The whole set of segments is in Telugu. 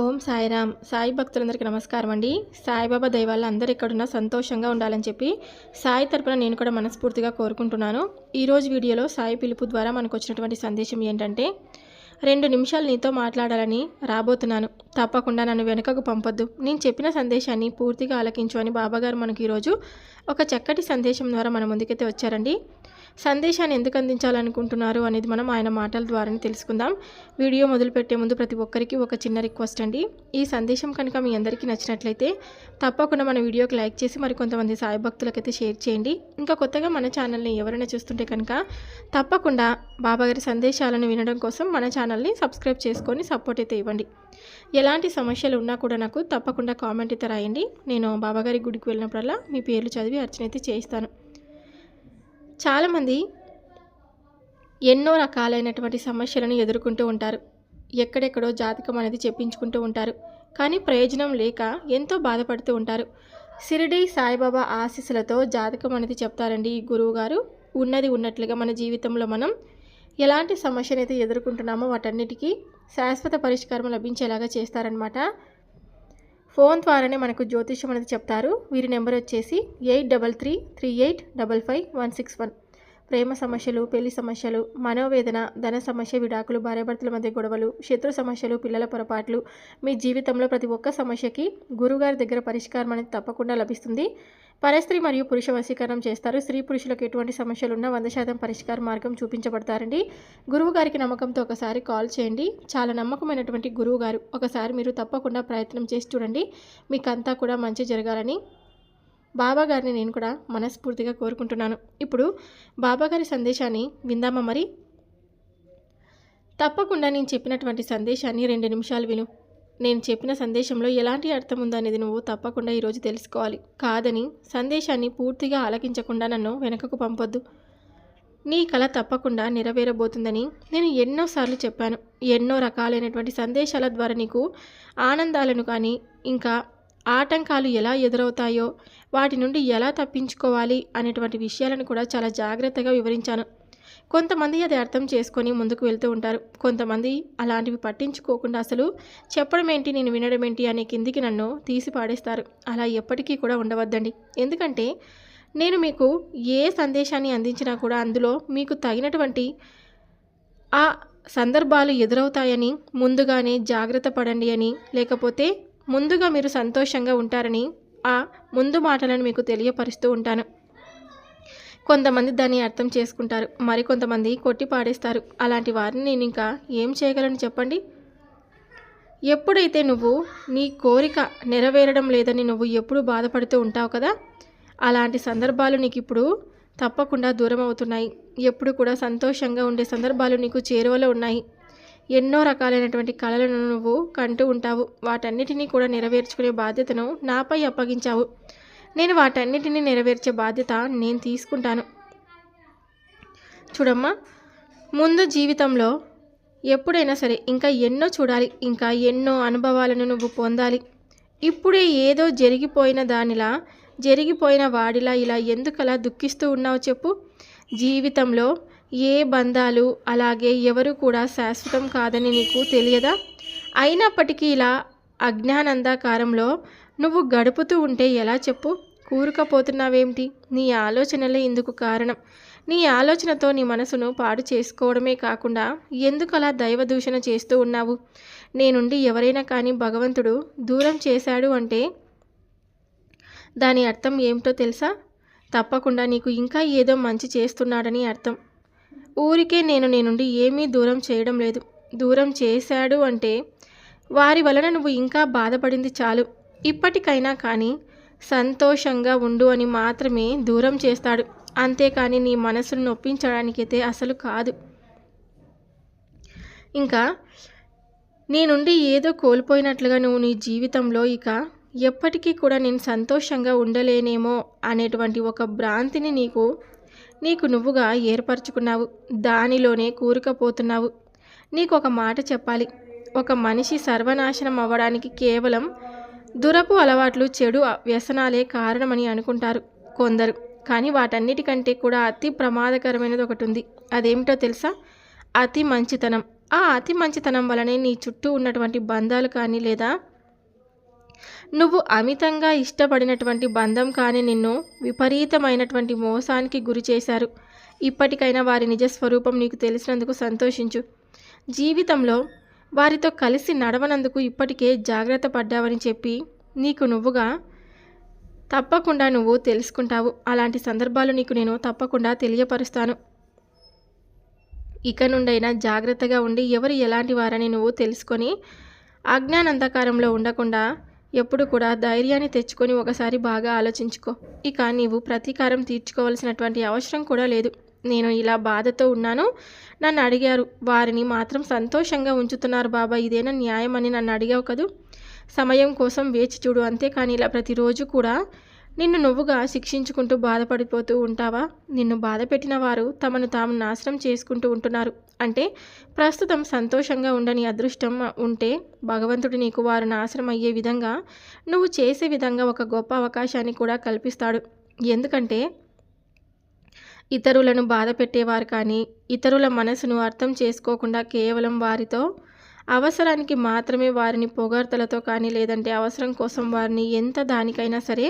ఓం సాయిరామ్. సాయి భక్తులందరికీ నమస్కారం అండి సాయిబాబా దైవాలు అందరు ఎక్కడున్నా సంతోషంగా ఉండాలని చెప్పి సాయి తరపున నేను కూడా మనస్ఫూర్తిగా కోరుకుంటున్నాను. ఈరోజు వీడియోలో సాయి పిలుపు ద్వారా మనకు వచ్చినటువంటి సందేశం ఏంటంటే రెండు నిమిషాలు నీతో మాట్లాడాలని రాబోతున్నాను. తప్పకుండా నన్ను వెనుకకు పంపొద్దు. నేను చెప్పిన సందేశాన్ని పూర్తిగా ఆలకించు అని బాబాగారు మనకి ఈరోజు ఒక చక్కటి సందేశం ద్వారా మన ముందుకైతే వచ్చారండి. సందేశాన్ని ఎందుకు అందించాలనుకుంటున్నారు అనేది మనం ఆయన మాటల ద్వారానే తెలుసుకుందాం. వీడియో మొదలుపెట్టే ముందు ప్రతి ఒక్కరికి ఒక చిన్న రిక్వెస్ట్ అండి. ఈ సందేశం కనుక మీ అందరికీ నచ్చినట్లయితే తప్పకుండా మన వీడియోకి లైక్ చేసి మరి కొంతమంది సాయి భక్తులకైతే షేర్ చేయండి. ఇంకా కొత్తగా మన ఛానల్ని ఎవరైనా చూస్తుంటే కనుక తప్పకుండా బాబాగారి సందేశాలను వినడం కోసం మన ఛానల్ని సబ్స్క్రైబ్ చేసుకొని సపోర్ట్ అయితే ఇవ్వండి. ఎలాంటి సమస్యలు ఉన్నా కూడా నాకు తప్పకుండా కామెంట్ అయితే రాయండి. నేను బాబాగారి గుడికి వెళ్ళినప్పుడల్లా మీ పేర్లు చదివి అర్చన అయితే చేయిస్తాను. చాలామంది ఎన్నో రకాలైనటువంటి సమస్యలను ఎదుర్కొంటూ ఉంటారు. ఎక్కడెక్కడో జాతకం అనేది చెప్పించుకుంటూ ఉంటారు. కానీ ప్రయోజనం లేక ఎంతో బాధపడుతూ ఉంటారు. సిరిడి సాయిబాబా ఆశీస్సులతో జాతకం అనేది చెప్తారండి ఈ గురువు గారు. ఉన్నది ఉన్నట్లుగా మన జీవితంలో మనం ఎలాంటి సమస్యనైతే ఎదుర్కొంటున్నామో వాటన్నిటికీ శాశ్వత పరిష్కారం లభించేలాగా చేస్తారనమాట ఫోన్ ద్వారానే మనకు జ్యోతిష్యం అనేది చెప్తారు. వీరి నెంబర్ వచ్చేసి eight double three three eight double five one six one. ప్రేమ సమస్యలు పెళ్ళి సమస్యలు మనోవేదన ధన సమస్య విడాకులు భార్యాభర్తల మధ్య గొడవలు శత్రు సమస్యలు పిల్లల పొరపాట్లు. మీ జీవితంలో ప్రతి ఒక్క సమస్యకి గురుగారి దగ్గర పరిష్కారం అనేది తప్పకుండా లభిస్తుంది. పరస్త్రీ మరియు పురుష వశీకరణం చేస్తారు. స్త్రీ పురుషులకు ఎటువంటి సమస్యలు ఉన్నా వంద శాతం పరిష్కార మార్గం చూపించబడతారండి. గురువు గారికి నమ్మకంతో ఒకసారి కాల్ చేయండి. చాలా నమ్మకమైనటువంటి గురువు గారు ఒకసారి మీరు తప్పకుండా ప్రయత్నం చేసి చూడండి. మీకంతా కూడా మంచి జరగాలని బాబా గారిని నేను కూడా మనస్ఫూర్తిగా కోరుకుంటున్నాను. ఇప్పుడు బాబాగారి సందేశాన్ని విందామా మరి? తప్పకుండా నేను చెప్పినటువంటి సందేశాన్ని రెండు నిమిషాలు విను. నేను చెప్పిన సందేశంలో ఎలాంటి అర్థం ఉందనేది నువ్వు తప్పకుండా ఈరోజు తెలుసుకోవాలి. కాదని సందేశాన్ని పూర్తిగా ఆలకించకుండా నన్ను వెనకకు పంపొద్దు. నీ కళ తప్పకుండా నెరవేరబోతుందని నేను ఎన్నోసార్లు చెప్పాను. ఎన్నో రకాలైనటువంటి సందేశాల ద్వారా నీకు ఆనందాలను కానీ ఇంకా ఆటంకాలు ఎలా ఎదురవుతాయో వాటి నుండి ఎలా తప్పించుకోవాలి అనేటువంటి విషయాలను కూడా చాలా జాగ్రత్తగా వివరించాను. కొంతమంది అది అర్థం చేసుకొని ముందుకు వెళ్తూ ఉంటారు. కొంతమంది అలాంటివి పట్టించుకోకుండా అసలు చెప్పడం ఏంటి నేను వినడం ఏంటి అనే కిందికి నన్ను తీసి పాడేస్తారు. అలా ఎప్పటికీ కూడా ఉండవద్దండి. ఎందుకంటే నేను మీకు ఏ సందేశాన్ని అందించినా కూడా అందులో మీకు తగినటువంటి ఆ సందర్భాలు ఎదురవుతాయని ముందుగానే జాగ్రత్త పడండి అని లేకపోతే ముందుగా మీరు సంతోషంగా ఉంటారని ఆ ముందు మాటలను మీకు తెలియపరుస్తూ ఉంటాను. కొంతమంది దాన్ని అర్థం చేసుకుంటారు. మరికొంతమంది కొట్టి పాడేస్తారు. అలాంటి వారిని నేను ఇంకా ఏం చేయగలను చెప్పండి? ఎప్పుడైతే నువ్వు నీ కోరిక నెరవేరడం లేదని నువ్వు ఎప్పుడు బాధపడుతూ ఉంటావు కదా? అలాంటి సందర్భాలు నీకు ఇప్పుడు తప్పకుండా దూరం అవుతున్నాయి ఎప్పుడు కూడా సంతోషంగా ఉండే సందర్భాలు నీకు చేరువలో ఉన్నాయి. ఎన్నో రకాలైనటువంటి కళలను నువ్వు కంటూ ఉంటావు. వాటన్నిటినీ కూడా నెరవేర్చుకునే బాధ్యతను నాపై అప్పగించావు. నేను వాటన్నిటిని నెరవేర్చే బాధ్యత నేను తీసుకుంటాను. చూడమ్మా ముందు జీవితంలో ఎప్పుడైనా సరే ఇంకా ఎన్నో చూడాలి ఇంకా ఎన్నో అనుభవాలను నువ్వు పొందాలి. ఇప్పుడే ఏదో జరిగిపోయిన దానిలా జరిగిపోయిన వాడిలా ఇలా ఎందుకలా దుఃఖిస్తూ ఉన్నావు చెప్పు. జీవితంలో ఏ బంధాలు? అలాగే ఎవరు కూడా శాశ్వతం కాదని నీకు తెలియదా? అయినప్పటికీ ఇలా అజ్ఞానందాకారంలో నువ్వు గడుపుతూ ఉంటే ఎలా చెప్పు? కూరుకపోతున్నావేమిటి? నీ ఆలోచనలే ఇందుకు కారణం. నీ ఆలోచనతో నీ మనసును పాడు చేసుకోవడమే కాకుండా ఎందుకు అలా దైవ దూషణ చేస్తూ ఉన్నావు? నేనుండి ఎవరైనా కానీ భగవంతుడు దూరం చేశాడు అంటే దాని అర్థం ఏమిటో తెలుసా? తప్పకుండా నీకు ఇంకా ఏదో మంచి చేస్తున్నాడని అర్థం. ఊరికే నేను నీ నుండి ఏమీ దూరం చేయడం లేదు. దూరం చేశాడు అంటే వారి వలన నువ్వు ఇంకా బాధపడింది చాలు. ఇప్పటికైనా కానీ సంతోషంగా ఉండు అని మాత్రమే దూరం చేస్తాడు. అంతేకాని నీ మనసును నొప్పించడానికైతే అసలు కాదు. ఇంకా నీ నుండి ఏదో కోల్పోయినట్లుగా నువ్వు నీ జీవితంలో ఇక ఎప్పటికీ కూడా నేను సంతోషంగా ఉండలేనేమో అనేటువంటి ఒక భ్రాంతిని నీకు నీకు నువ్వుగా ఏర్పరచుకున్నావు. దానిలోనే కూరుకపోతున్నావు. నీకు ఒక మాట చెప్పాలి. ఒక మనిషి సర్వనాశనం అవ్వడానికి కేవలం దురపు అలవాట్లు చెడు వ్యసనాలే కారణమని అనుకుంటారు కొందరు. కానీ వాటన్నిటికంటే కూడా అతి ప్రమాదకరమైనది ఒకటి ఉంది అదేమిటో తెలుసా? అతి మంచితనం. ఆ అతి మంచితనం వలనే నీ చుట్టూ ఉన్నటువంటి బంధాలు కానీ లేదా నువ్వు అమితంగా ఇష్టపడినటువంటి బంధం కానీ నిన్ను విపరీతమైనటువంటి మోసానికి గురి చేశారు. ఇప్పటికైనా వారి నిజస్వరూపం నీకు తెలిసినందుకు సంతోషించు. జీవితంలో వారితో కలిసి నడవనందుకు ఇప్పటికే జాగ్రత్త పడ్డావని చెప్పి నీకు నువ్వుగా తప్పకుండా నువ్వు తెలుసుకుంటావు. అలాంటి సందర్భాలు నీకు నేను తప్పకుండా తెలియపరుస్తాను. ఇక నుండైనా జాగ్రత్తగా ఉండి ఎవరు ఎలాంటి వారని నువ్వు తెలుసుకొని అజ్ఞానంధకారంలో ఉండకుండా ఎప్పుడు కూడా ధైర్యాన్ని తెచ్చుకొని ఒకసారి బాగా ఆలోచించుకో. ఇక నీవు ప్రతీకారం తీర్చుకోవాల్సినటువంటి అవసరం కూడా లేదు. నేను ఇలా బాధతో ఉన్నాను. నన్ను అడిగారు. వారిని మాత్రం సంతోషంగా ఉంచుతున్నారు బాబా. ఇదేనా న్యాయం అని నన్ను అడిగావు కదూ? సమయం కోసం వేచి చూడు. అంతేకాని ఇలా ప్రతిరోజు కూడా నిన్ను నువ్వుగా శిక్షించుకుంటూ బాధపడిపోతూ ఉంటావా? నిన్ను బాధ పెట్టిన వారు తమను తాము నాశనం చేసుకుంటూ ఉంటున్నారు. అంటే ప్రస్తుతం సంతోషంగా ఉండని అదృష్టం ఉంటే భగవంతుడు నీకు వారు నాశనం అయ్యే విధంగా నువ్వు చేసే విధంగా ఒక గొప్ప అవకాశాన్ని కూడా కల్పిస్తాడు. ఎందుకంటే ఇతరులను బాధ పెట్టేవారు కానీ ఇతరుల మనసును అర్థం చేసుకోకుండా కేవలం వారితో అవసరానికి మాత్రమే వారిని పొగడ్తలతో కానీ లేదంటే అవసరం కోసం వారిని ఎంత దానికైనా సరే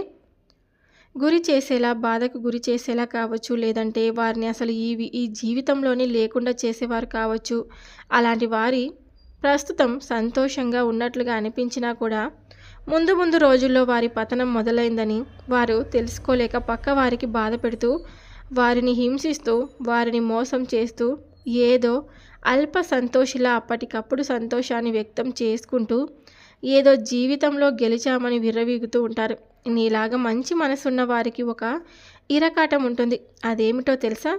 గురి చేసేలా బాధకు గురి చేసేలా కావచ్చు. లేదంటే వారిని అసలు ఈ ఈ జీవితంలోనే లేకుండా చేసేవారు కావచ్చు. అలాంటి వారి ప్రస్తుతం సంతోషంగా ఉన్నట్లుగా అనిపించినా కూడా ముందు ముందు రోజుల్లో వారి పతనం మొదలైందని వారు తెలుసుకోలేక పక్క వారికి బాధ పెడుతూ వారిని హింసిస్తూ వారిని మోసం చేస్తూ ఏదో అల్ప సంతోషిలా అప్పటికప్పుడు సంతోషాన్ని వ్యక్తం చేసుకుంటూ ఏదో జీవితంలో గెలిచామని విర్రవీగుతూ ఉంటారు. నీలాగా మంచి మనసున్న వారికి ఒక ఇరకాటం ఉంటుంది. అదేమిటో తెలుసా?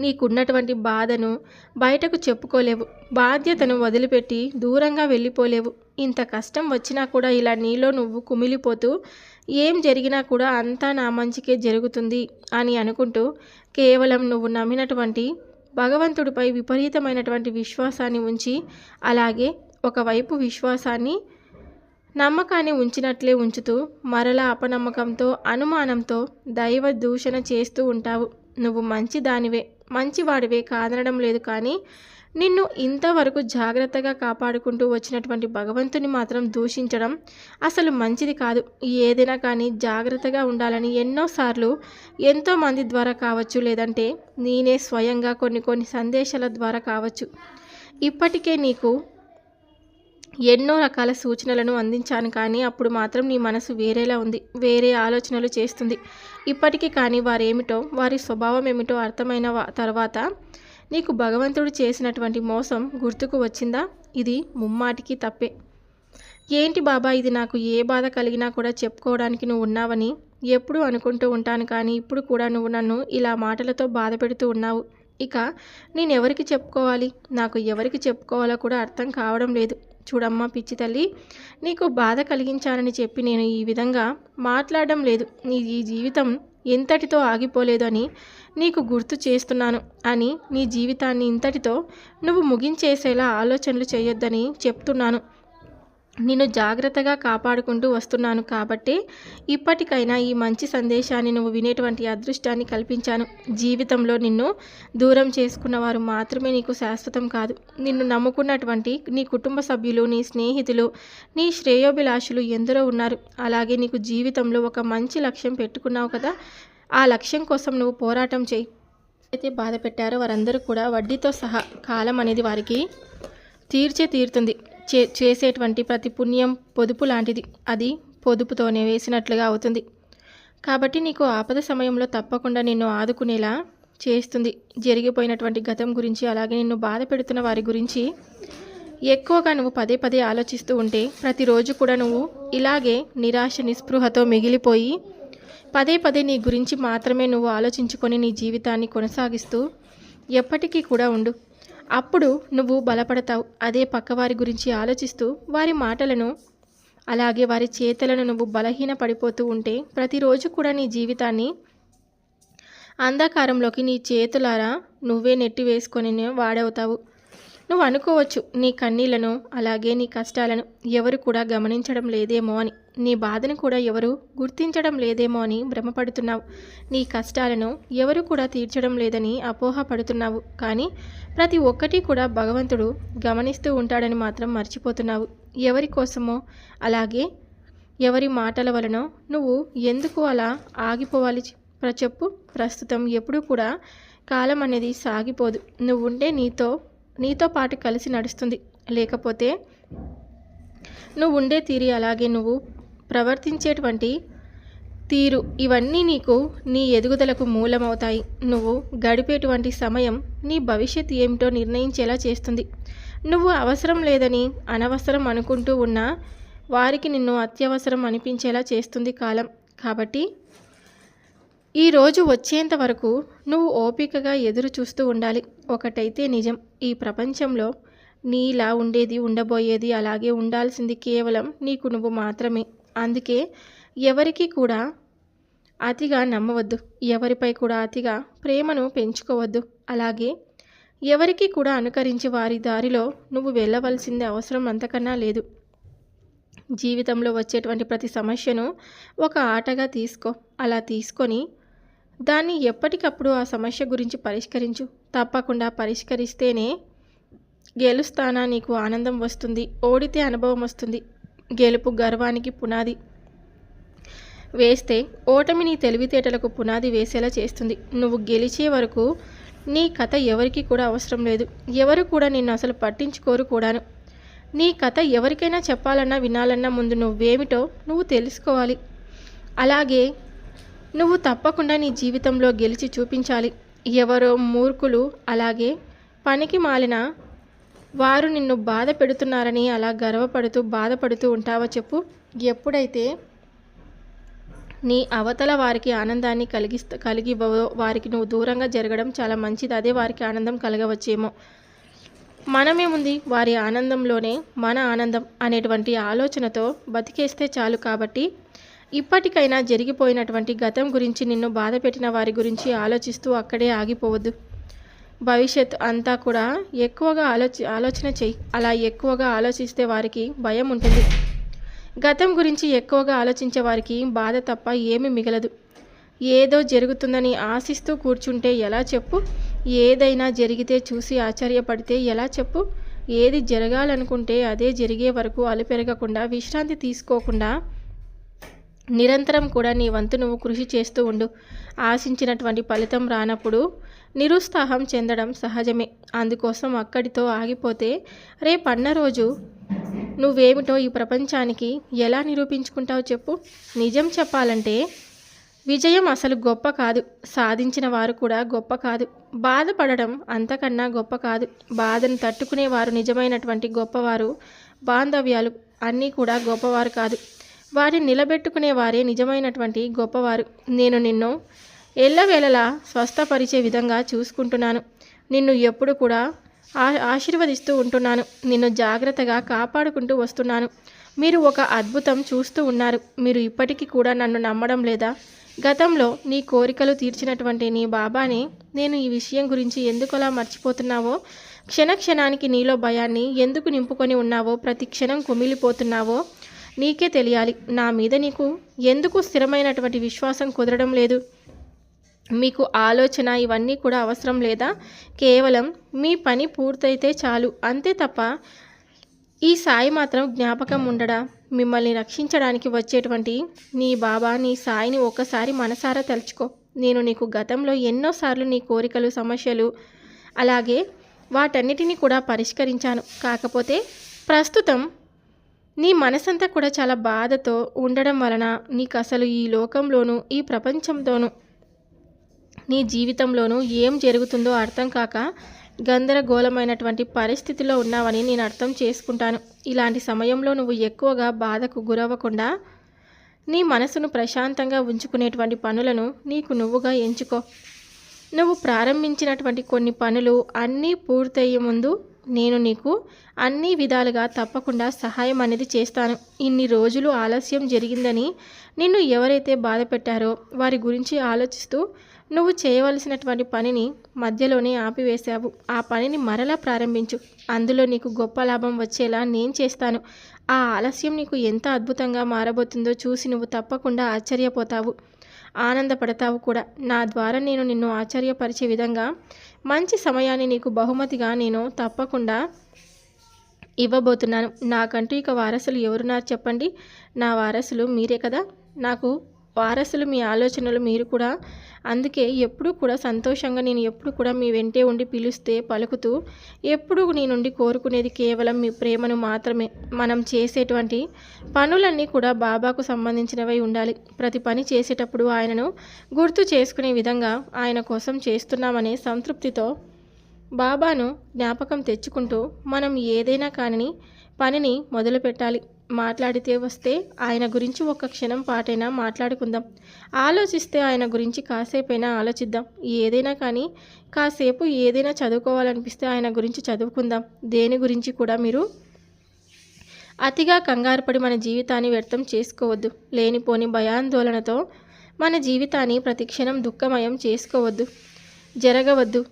నీకున్నటువంటి బాధను బయటకు చెప్పుకోలేవు. బాధ్యతను వదిలిపెట్టి దూరంగా వెళ్ళిపోలేవు. ఇంత కష్టం వచ్చినా కూడా ఇలా నీలో నువ్వు కుమిలిపోతూ ఏం జరిగినా కూడా అంతా నా మంచికే జరుగుతుంది అని అనుకుంటూ కేవలం నువ్వు నమ్మినటువంటి భగవంతుడిపై విపరీతమైనటువంటి విశ్వాసాన్ని ఉంచి అలాగే ఒకవైపు విశ్వాసాన్ని నమ్మకాన్ని ఉంచినట్లే ఉంచుతూ మరలా అపనమ్మకంతో అనుమానంతో దైవ దూషణ చేస్తూ ఉంటావు. నువ్వు మంచి దానివే మంచివాడివే కాదనడం లేదు కానీ నిన్ను ఇంతవరకు జాగ్రత్తగా కాపాడుకుంటూ వచ్చినటువంటి భగవంతుని మాత్రం దూషించడం అసలు మంచిది కాదు. ఏదైనా కానీ జాగ్రత్తగా ఉండాలని ఎన్నోసార్లు ఎంతోమంది ద్వారా కావచ్చు లేదంటే నేనే స్వయంగా కొన్ని కొన్ని సందేశాల ద్వారా కావచ్చు. ఇప్పటికే నీకు ఎన్నో రకాల సూచనలను అందించాను కానీ అప్పుడు మాత్రం నీ మనసు వేరేలా ఉంది వేరే ఆలోచనలు చేస్తుంది. ఇప్పటికీ కానీ వారేమిటో వారి స్వభావం ఏమిటో అర్థమైన తర్వాత నీకు భగవంతుడు చేసినటువంటి మోసం గుర్తుకు వచ్చిందా? ఇది ముమ్మాటికి తప్పే. ఏంటి బాబా ఇది నాకు ఏ బాధ కలిగినా కూడా చెప్పుకోవడానికి నువ్వు ఉన్నావని? ఎప్పుడూ అనుకుంటూ ఉంటాను కానీ ఇప్పుడు కూడా నువ్వు నన్ను ఇలా మాటలతో బాధ పెడుతూ ఉన్నావు. ఇక నేను ఎవరికి చెప్పుకోవాలి? నాకు ఎవరికి చెప్పుకోవాలో కూడా అర్థం కావడం లేదు. చూడమ్మా పిచ్చి తల్లి. నీకు బాధ కలిగించానని చెప్పి నేను ఈ విధంగా మాట్లాడడం లేదు. నీ ఈ జీవితం ఎంతటితో ఆగిపోలేదు అని నీకు గుర్తు చేస్తున్నాను అని నీ జీవితాన్ని ఇంతటితో నువ్వు ముగించేసేలా ఆలోచనలు చేయొద్దని చెప్తున్నాను. నిన్ను జాగ్రత్తగా కాపాడుకుంటూ వస్తున్నాను కాబట్టి ఇప్పటికైనా ఈ మంచి సందేశాన్ని నువ్వు వినేటువంటి అదృష్టాన్ని కల్పించాను. జీవితంలో నిన్ను దూరం చేసుకున్న వారు మాత్రమే నీకు శాశ్వతం కాదు. నిన్ను నమ్ముకున్నటువంటి నీ కుటుంబ సభ్యులు నీ స్నేహితులు నీ శ్రేయోభిలాషులు ఎందరో ఉన్నారు. అలాగే నీకు జీవితంలో ఒక మంచి లక్ష్యం పెట్టుకున్నావు కదా ఆ లక్ష్యం కోసం నువ్వు పోరాటం చేయి. అయితే బాధ పెట్టారో వారందరూ కూడా వడ్డీతో సహా కాలం అనేది వారికి తీర్చే తీరుతుంది. చే చేసేటువంటి ప్రతి పుణ్యం పొదుపు లాంటిది. అది పొదుపుతోనే వేసినట్లుగా అవుతుంది. కాబట్టి నీకు ఆపద సమయంలో తప్పకుండా నిన్ను ఆదుకునేలా చేస్తుంది. జరిగిపోయినటువంటి గతం గురించి అలాగే నిన్ను బాధ పెడుతున్న వారి గురించి ఎక్కువగా నువ్వు పదే పదే ఆలోచిస్తూ ఉంటే ప్రతిరోజు కూడా నువ్వు ఇలాగే నిరాశ నిస్పృహతో మిగిలిపోయి పదే పదే నీ గురించి మాత్రమే నువ్వు ఆలోచించుకొని నీ జీవితాన్ని కొనసాగిస్తూ ఎప్పటికీ కూడా ఉండు. అప్పుడు నువ్వు బలపడతావు. అదే పక్కవారి గురించి ఆలోచిస్తూ వారి మాటలను అలాగే వారి చేతలను నువ్వు బలహీన పడిపోతూ ఉంటే ప్రతిరోజు కూడా నీ జీవితాన్ని అంధకారంలోకి నీ చేతులారా నువ్వే నెట్టి వేసుకొని వాడవుతావు. నువ్వు అనుకోవచ్చు నీ కన్నీళ్ళను అలాగే నీ కష్టాలను ఎవరు కూడా గమనించడం లేదేమో అని. నీ బాధను కూడా ఎవరు గుర్తించడం లేదేమో అని భ్రమపడుతున్నావు. నీ కష్టాలను ఎవరు కూడా తీర్చడం లేదని అపోహపడుతున్నావు కానీ ప్రతి ఒక్కటి కూడా భగవంతుడు గమనిస్తూ ఉంటాడని మాత్రం మర్చిపోతున్నావు. ఎవరి కోసమో అలాగే ఎవరి మాటల వలన నువ్వు ఎందుకు అలా ఆగిపోవాలి? ప్ర- చెప్పు. ప్రస్తుతం ఎప్పుడూ కూడా కాలం అనేది సాగిపోదు. నువ్వు ఉంటే నీతో నీతో పాటు కలిసి నడుస్తుంది. లేకపోతే నువ్వు ఉండే తీరి అలాగే నువ్వు ప్రవర్తించేటువంటి తీరు ఇవన్నీ నీకు నీ ఎదుగుదలకు మూలమవుతాయి. నువ్వు గడిపేటువంటి సమయం నీ భవిష్యత్ ఏమిటో నిర్ణయించేలా చేస్తుంది. నువ్వు అవసరం లేదని అనవసరం అనుకుంటూ ఉన్నా వారికి నిన్ను అత్యవసరం అనిపించేలా చేస్తుంది కాలం. కాబట్టి ఈ రోజు వచ్చేంత వరకు నువ్వు ఓపికగా ఎదురు చూస్తూ ఉండాలి. ఒకటైతే నిజం. ఈ ప్రపంచంలో నీలా ఉండేది ఉండబోయేది అలాగే ఉండాల్సింది కేవలం నీకు నువ్వు మాత్రమే. అందుకే ఎవరికి కూడా అతిగా నమ్మవద్దు. ఎవరిపై కూడా అతిగా ప్రేమను పెంచుకోవద్దు. అలాగే ఎవరికి కూడా అనుకరించి వారి దారిలో నువ్వు వెళ్ళవలసింది అవసరం అంతకన్నా లేదు. జీవితంలో వచ్చేటువంటి ప్రతి సమస్యను ఒక ఆటగా తీసుకో. అలా తీసుకొని దాన్ని ఎప్పటికప్పుడు ఆ సమస్య గురించి పరిష్కరించు. తప్పకుండా పరిష్కరిస్తేనే గెలుస్తానా నీకు ఆనందం వస్తుంది. ఓడితే అనుభవం వస్తుంది. గెలుపు గర్వానికి పునాది. వేస్తే ఓటమి నీ తెలివితేటలకు పునాది వేసేలా చేస్తుంది. నువ్వు గెలిచే వరకు నీ కథ ఎవరికి కూడా అవసరం లేదు. ఎవరు కూడా నిన్ను అసలు పట్టించుకోరు కూడాను. నీ కథ ఎవరికైనా చెప్పాలన్నా వినాలన్నా ముందు నువ్వేమిటో నువ్వు తెలుసుకోవాలి. అలాగే నువ్వు తప్పకుండా నీ జీవితంలో గెలిచి చూపించాలి. ఎవరో మూర్ఖులు అలాగే పనికి మాలిన వారు నిన్ను బాధ పెడుతున్నారని అలా గర్వపడుతూ బాధపడుతూ ఉంటావా చెప్పు. ఎప్పుడైతే నీ అవతల వారికి ఆనందాన్ని కలిగిస్త కలిగివ్వవో వారికి నువ్వు దూరంగా జరగడం చాలా మంచిది. అదే వారికి ఆనందం కలగవచ్చేమో. మనమేముంది? వారి ఆనందంలోనే మన ఆనందం అనేటువంటి ఆలోచనతో బతికేస్తే చాలు కాబట్టి ఇప్పటికైనా జరిగిపోయినటువంటి గతం గురించి నిన్ను బాధ పెట్టిన వారి గురించి ఆలోచిస్తూ అక్కడే ఆగిపోవద్దు. భవిష్యత్ అంతా కూడా ఎక్కువగా ఆలోచి ఆలోచన చెయ్యి. అలా ఎక్కువగా ఆలోచిస్తే వారికి భయం ఉంటుంది. గతం గురించి ఎక్కువగా ఆలోచించే వారికి బాధ తప్ప ఏమి మిగలదు. ఏదో జరుగుతుందని ఆశిస్తూ కూర్చుంటే ఎలా చెప్పు? ఏదైనా జరిగితే చూసి ఆశ్చర్యపడితే ఎలా చెప్పు? ఏది జరగాలనుకుంటే అదే జరిగే వరకు అలుపెరగకుండా విశ్రాంతి తీసుకోకుండా నిరంతరం కూడా నీ వంతు నువ్వు కృషి చేస్తూ ఉండు. ఆశించినటువంటి ఫలితం రానప్పుడు నిరుత్సాహం చెందడం సహజమే. అందుకోసం అక్కడితో ఆగిపోతే రేపన్న రోజు నువ్వేమిటో ఈ ప్రపంచానికి ఎలా నిరూపించుకుంటావు చెప్పు. నిజం చెప్పాలంటే విజయం అసలు గొప్ప కాదు. సాధించిన వారు కూడా గొప్ప కాదు. బాధపడడం అంతకన్నా గొప్ప కాదు. బాధను తట్టుకునేవారు నిజమైనటువంటి గొప్పవారు బాంధవ్యాలు అన్నీ కూడా గొప్పవారు కాదు. వారిని నిలబెట్టుకునే వారే నిజమైనటువంటి గొప్పవారు. నేను నిన్ను ఎల్లవేళలా స్వస్థపరిచే విధంగా చూసుకుంటున్నాను. నిన్ను ఎప్పుడు కూడా ఆ ఆశీర్వదిస్తూ ఉంటున్నాను. నిన్ను జాగ్రత్తగా కాపాడుకుంటూ వస్తున్నాను. మీరు ఒక అద్భుతం చూస్తూ ఉన్నారు. మీరు ఇప్పటికీ కూడా నన్ను నమ్మడం లేదా గతంలో నీ కోరికలు తీర్చినటువంటి నీ బాబాని నేను ఈ విషయం గురించి ఎందుకలా మర్చిపోతున్నావో క్షణ క్షణానికి నీలో భయాన్ని ఎందుకు నింపుకొని ఉన్నావో ప్రతి క్షణం కుమిలిపోతున్నావో నీకే తెలియాలి. నా మీద నీకు ఎందుకు స్థిరమైనటువంటి విశ్వాసం కుదరడం లేదు? మీకు ఆలోచన ఇవన్నీ కూడా అవసరం లేదా? కేవలం మీ పని పూర్తయితే చాలు. అంతే తప్ప ఈ సాయి మాత్రం జ్ఞాపకం ఉండడా? మిమ్మల్ని రక్షించడానికి వచ్చేటువంటి నీ బాబా నీ సాయిని ఒక్కసారి మనసారా తలుచుకో. నేను నీకు గతంలో ఎన్నోసార్లు నీ కోరికలు సమస్యలు అలాగే వాటన్నిటినీ కూడా పరిష్కరించాను. కాకపోతే ప్రస్తుతం నీ మనసంతా కూడా చాలా బాధతో ఉండడం వలన నీకు అసలు ఈ లోకంలోనూ ఈ ప్రపంచంతోనూ నీ జీవితంలోనూ ఏం జరుగుతుందో అర్థం కాక గందరగోళమైనటువంటి పరిస్థితిలో ఉన్నావని నేను అర్థం చేసుకుంటాను. ఇలాంటి సమయంలో నువ్వు ఎక్కువగా బాధకు గురవ్వకుండా నీ మనసును ప్రశాంతంగా ఉంచుకునేటువంటి పనులను నీకు నువ్వుగా ఎంచుకో. నువ్వు ప్రారంభించినటువంటి కొన్ని పనులు అన్నీ పూర్తయ్యే ముందు నేను నీకు అన్ని విధాలుగా తప్పకుండా సహాయం అనేది చేస్తాను. ఇన్ని రోజులు ఆలస్యం జరిగిందని నిన్ను ఎవరైతే బాధ పెట్టారో వారి గురించి ఆలోచిస్తూ నువ్వు చేయవలసినటువంటి పనిని మధ్యలోనే ఆపివేశావు. ఆ పనిని మరలా ప్రారంభించు. అందులో నీకు గొప్ప లాభం వచ్చేలా నేను చేస్తాను. ఆ ఆలస్యం నీకు ఎంత అద్భుతంగా మారబోతుందో చూసి నువ్వు తప్పకుండా ఆశ్చర్యపోతావు. ఆనందపడతావు కూడా. నా ద్వారా నేను నిన్ను ఆశ్చర్యపరిచే విధంగా మంచి సమయాన్ని నీకు బహుమతిగా నేను తప్పకుండా ఇవ్వబోతున్నాను. నాకంటూ ఇక వారసులు ఎవరున్నారు చెప్పండి? నా వారసులు మీరే కదా? నాకు వారసులు మీ ఆలోచనలు మీరు కూడా అందుకే ఎప్పుడూ కూడా సంతోషంగా నేను ఎప్పుడు కూడా మీ వెంటే ఉండి పిలుస్తే పలుకుతూ ఎప్పుడు నీ నుండి కోరుకునేది కేవలం మీ ప్రేమను మాత్రమే. మనం చేసేటువంటి పనులన్నీ కూడా బాబాకు సంబంధించినవై ఉండాలి. ప్రతి పని చేసేటప్పుడు ఆయనను గుర్తు చేసుకునే విధంగా ఆయన కోసం చేస్తున్నామనే సంతృప్తితో బాబాను జ్ఞాపకం తెచ్చుకుంటూ మనం ఏదైనా కాని పనిని మొదలుపెట్టాలి. మాట్లాడితే వస్తే ఆయన గురించి ఒక క్షణం పాటైనా మాట్లాడుకుందాం. ఆలోచిస్తే ఆయన గురించి కాసేపైనా ఆలోచిద్దాం. ఏదైనా కానీ కాసేపు ఏదైనా చదువుకోవాలనిపిస్తే ఆయన గురించి చదువుకుందాం. దేని గురించి కూడా మీరు అతిగా కంగారుపడి మన జీవితాన్ని వ్యర్థం చేసుకోవద్దు. లేనిపోని భయాందోళనతో మన జీవితాన్ని ప్రతిక్షణం దుఃఖమయం చేసుకోవద్దు. జరగవద్దు.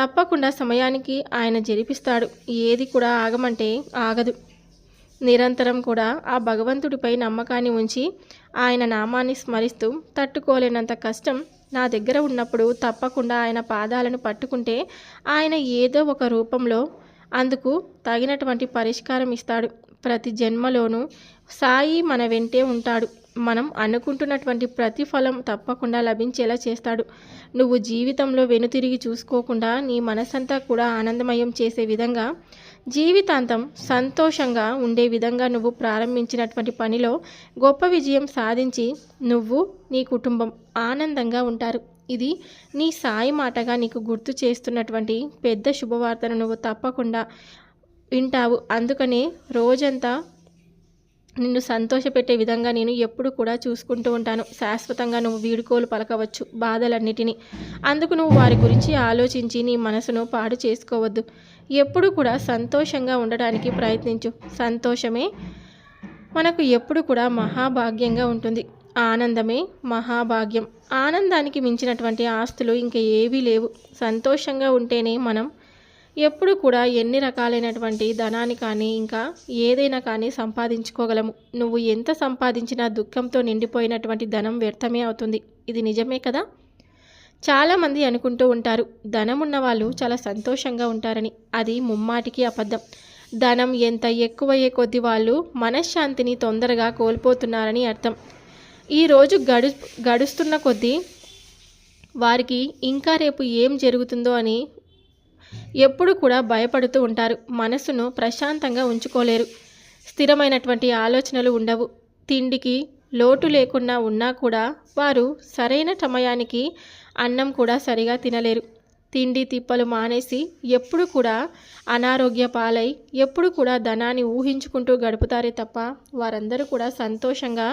తప్పకుండా సమయానికి ఆయన జరిపిస్తాడు. ఏది కూడా ఆగమంటే ఆగదు. నిరంతరం కూడా ఆ భగవంతుడిపై నమ్మకాన్ని ఉంచి ఆయన నామాన్ని స్మరిస్తూ తట్టుకోలేనంత కష్టం నా దగ్గర ఉన్నప్పుడు తప్పకుండా ఆయన పాదాలను పట్టుకుంటే ఆయన ఏదో ఒక రూపంలో అందుకు తగినటువంటి పరిష్కారం ఇస్తాడు. ప్రతి జన్మలోనూ సాయి మన వెంటే ఉంటాడు. మనం అనుకుంటున్నటువంటి ప్రతిఫలం తప్పకుండా లభించేలా చేస్తాడు. నువ్వు జీవితంలో వెనుతిరిగి చూసుకోకుండా నీ మనసంతా కూడా ఆనందమయం చేసే విధంగా జీవితాంతం సంతోషంగా ఉండే విధంగా నువ్వు ప్రారంభించినటువంటి పనిలో గొప్ప విజయం సాధించి నువ్వు నీ కుటుంబం ఆనందంగా ఉంటారు. ఇది నీ సాయి మాటగా నీకు గుర్తు చేస్తున్నటువంటి పెద్ద శుభవార్తను నువ్వు తప్పకుండా వింటావు. అందుకనే రోజంతా నిన్ను సంతోషపెట్టే విధంగా నేను ఎప్పుడు కూడా చూసుకుంటూ ఉంటాను. శాశ్వతంగా నువ్వు వీడుకోలు పలకవచ్చు బాధలన్నిటినీ. అందుకు నువ్వు వారి గురించి ఆలోచించి నీ మనసును పాడు చేసుకోవద్దు. ఎప్పుడు కూడా సంతోషంగా ఉండడానికి ప్రయత్నించు. సంతోషమే మనకు ఎప్పుడు కూడా మహాభాగ్యంగా ఉంటుంది. ఆనందమే మహాభాగ్యం. ఆనందానికి మించినటువంటి ఆస్తులు ఇంకా ఏవీ లేవు. సంతోషంగా ఉంటేనే మనం ఎప్పుడు కూడా ఎన్ని రకాలైనటువంటి ధనాన్ని కానీ ఇంకా ఏదైనా కానీ సంపాదించుకోగలము. నువ్వు ఎంత సంపాదించినా దుఃఖంతో నిండిపోయినటువంటి ధనం వ్యర్థమే అవుతుంది. ఇది నిజమే కదా? చాలామంది అనుకుంటూ ఉంటారు ధనం ఉన్న వాళ్ళు చాలా సంతోషంగా ఉంటారని. అది ముమ్మాటికి అబద్ధం. ధనం ఎంత ఎక్కువయ్యే కొద్ది వాళ్ళు మనశ్శాంతిని తొందరగా కోల్పోతున్నారని అర్థం. ఈరోజు గడు గడుస్తున్న కొద్దీ వారికి ఇంకా రేపు ఏం జరుగుతుందో అని ఎప్పుడు కూడా భయపడుతూ ఉంటారు. మనసును ప్రశాంతంగా ఉంచుకోలేరు. స్థిరమైనటువంటి ఆలోచనలు ఉండవు. తిండికి లోటు లేకుండా ఉన్నా కూడా వారు సరైన సమయానికి అన్నం కూడా సరిగా తినలేరు. తిండి తిప్పలు మానేసి ఎప్పుడు కూడా అనారోగ్య పాలై ఎప్పుడు కూడా ధనాన్ని ఊహించుకుంటూ గడుపుతారే తప్ప వారందరూ కూడా సంతోషంగా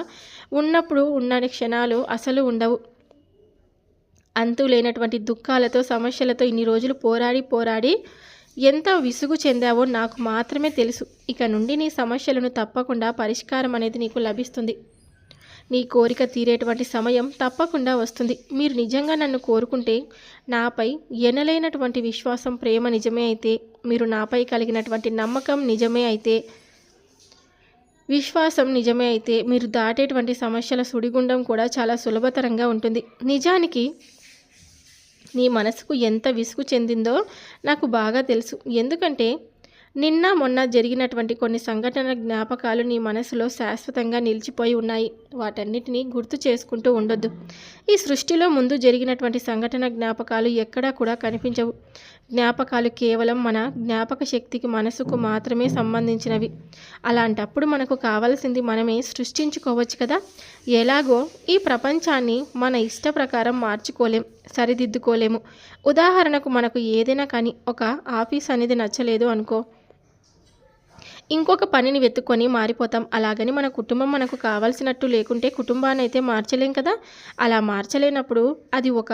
ఉన్నప్పుడు ఉన్న క్షణాలు అసలు ఉండవు. అంతు లేనటువంటి దుఃఖాలతో సమస్యలతో ఇన్ని రోజులు పోరాడి పోరాడి ఎంత విసుగు చెందావో నాకు మాత్రమే తెలుసు. ఇక నుండి నీ సమస్యలను తప్పకుండా పరిష్కారం అనేది నీకు లభిస్తుంది. నీ కోరిక తీరేటువంటి సమయం తప్పకుండా వస్తుంది. మీరు నిజంగా నన్ను కోరుకుంటే నాపై ఎనలేనటువంటి విశ్వాసం ప్రేమ నిజమే అయితే మీరు నాపై కలిగినటువంటి నమ్మకం నిజమే అయితే విశ్వాసం నిజమే అయితే మీరు దాటేటువంటి సమస్యల సుడిగుండం కూడా చాలా సులభతరంగా ఉంటుంది. నిజానికి నీ మనసుకు ఎంత విసుగు చెందిందో నాకు బాగా తెలుసు. ఎందుకంటే నిన్న మొన్న జరిగినటువంటి కొన్ని సంఘటన జ్ఞాపకాలు నీ మనసులో శాశ్వతంగా నిలిచిపోయి ఉన్నాయి. వాటన్నిటినీ గుర్తు చేసుకుంటూ ఉండొద్దు. ఈ సృష్టిలో ముందు జరిగినటువంటి సంఘటన జ్ఞాపకాలు ఎక్కడా కూడా కనిపించవు. జ్ఞాపకాలు కేవలం మన జ్ఞాపక శక్తికి మనసుకు మాత్రమే సంబంధించినవి. అలాంటప్పుడు మనకు కావలసింది మనమే సృష్టించుకోవచ్చు కదా? ఎలాగో ఈ ప్రపంచాన్ని మన ఇష్ట ప్రకారం మార్చుకోలేం సరిదిద్దుకోలేము. ఉదాహరణకు మనకు ఏదైనా కానీ ఒక ఆఫీస్ అనేది నచ్చలేదు అనుకో ఇంకొక పనిని వెతుక్కొని మారిపోతాం. అలాగని మన కుటుంబం మనకు కావాల్సినట్టు లేకుంటే కుటుంబాన్ని అయితే మార్చలేం కదా? అలా మార్చలేనప్పుడు అది ఒక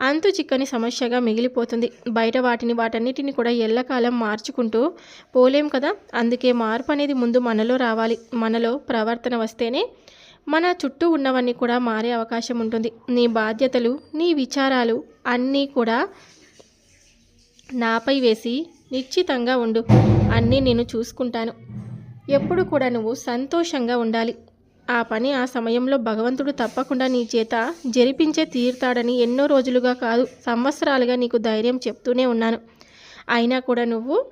అంతు చిక్కని సమస్యగా మిగిలిపోతుంది. బయట వాటిని వాటన్నిటిని కూడా ఎల్లకాలం మార్చుకుంటూ పోలేం కదా? అందుకే మార్పు అనేది ముందు మనలో రావాలి. మనలో ప్రవర్తన వస్తేనే మన చుట్టూ ఉన్నవన్నీ కూడా మారే అవకాశం ఉంటుంది. నీ బాధ్యతలు నీ విచారాలు అన్నీ కూడా నాపై వేసి నిశ్చితంగా ఉండు. అన్నీ నేను చూసుకుంటాను. ఎప్పుడు కూడా నువ్వు సంతోషంగా ఉండాలి. ఆ పని ఆ సమయంలో భగవంతుడు తప్పకుండా నీ చేత జరిపించే తీరుతాడని ఎన్నో రోజులుగా కాదు సంవత్సరాలుగా నీకు ధైర్యం చెప్తూనే ఉన్నాను. అయినా కూడా నువ్వు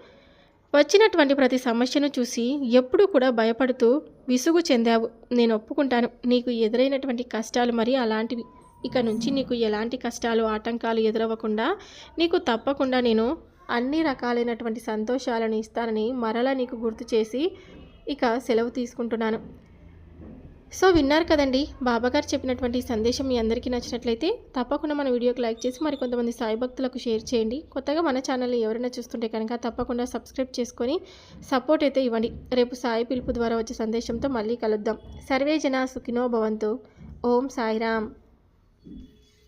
వచ్చినటువంటి ప్రతి సమస్యను చూసి ఎప్పుడు కూడా భయపడుతూ విసుగు చెందావు. నేను ఒప్పుకుంటాను. నీకు ఎదురైనటువంటి కష్టాలు మరి అలాంటివి. ఇక నుంచి నీకు ఎలాంటి కష్టాలు ఆటంకాలు ఎదురవ్వకుండా నీకు తప్పకుండా నేను అన్ని రకాలైనటువంటి సంతోషాలను ఇస్తానని మరలా నీకు గుర్తు చేసి ఇక సెలవు తీసుకుంటున్నాను. సో విన్నారు కదండి బాబాగారు చెప్పినటువంటి సందేశం మీ అందరికీ నచ్చినట్లయితే తప్పకుండా మన వీడియోకి లైక్ చేసి మరి కొంతమంది సాయి భక్తులకు షేర్ చేయండి. కొత్తగా మన ఛానల్ని ఎవరైనా చూస్తుంటే కనుక తప్పకుండా సబ్స్క్రైబ్ చేసుకొని సపోర్ట్ అయితే ఇవ్వండి. రేపు సాయి పిలుపు ద్వారా వచ్చే సందేశంతో మళ్ళీ కలుద్దాం. సర్వే జన సుఖినో భవంతు. ఓం సాయిరామ్.